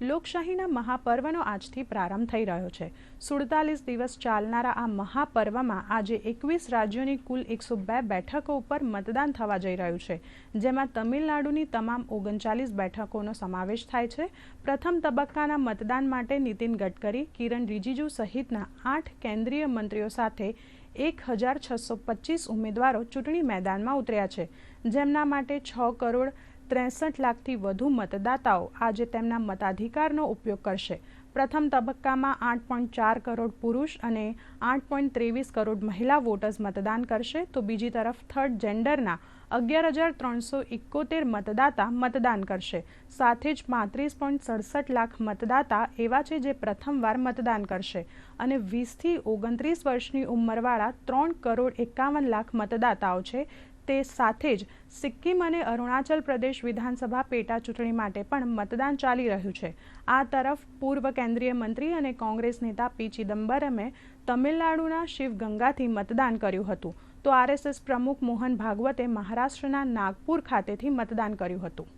લોકશાહીના મહાપર્વનો આજથી પ્રારંભ થઈ રહ્યો છે. સુડતાલીસ દિવસ ચાલનારા આ મહાપર્વમાં આજે એકવીસ રાજ્યોની કુલ એકસો બે બેઠકો ઉપર મતદાન થવા જઈ રહ્યું છે, જેમાં તમિલનાડુની તમામ ઓગણચાલીસ બેઠકોનો સમાવેશ થાય છે. પ્રથમ તબક્કાના મતદાન માટે નીતિન ગડકરી, કિરણ રિજિજુ સહિતના આઠ કેન્દ્રીય મંત્રીઓ સાથે એક હજાર છસો પચીસ ઉમેદવારો ચૂંટણી મેદાનમાં ઉતર્યા છે. જેમના માટે છ કરોડ ત્રેસઠ લાખથી વધુ મતદાતાઓ આજે તેમના મતાધિકારનો ઉપયોગ કરશે. પ્રથમ તબક્કામાં આઠ પોઈન્ટ ચાર કરોડ પુરુષ અને આઠ પોઈન્ટ ત્રેવીસ કરોડ મહિલા વોટર્સ મતદાન કરશે. તો બીજી તરફ થર્ડ જેન્ડરના અગિયાર હજાર ત્રણસો એકોતેર મતદાતા મતદાન કરશે. સાથે જ પાંત્રીસ પોઈન્ટ સડસઠ લાખ મતદાતા એવા છે જે પ્રથમવાર મતદાન કરશે. અને વીસથી ઓગણત્રીસ વર્ષની ઉંમરવાળા ત્રણ કરોડ એકાવન લાખ મતદાતાઓ છે તે સાથે જ સિક્કિમ અને અરુણાચલ પ્રદેશ વિધાનસભા પેટા ચૂંટણી માટે પણ મતદાન ચાલી રહ્યું છે. આ તરફ પૂર્વ કેન્દ્રીય મંત્રી અને કોંગ્રેસ નેતા પી ચિદમ્બરમે તમિલનાડુના શિવગંગાથી મતદાન કર્યું હતું. તો આરએસએસ પ્રમુખ મોહન ભાગવતે મહારાષ્ટ્રના નાગપુર ખાતેથી મતદાન કર્યું હતું.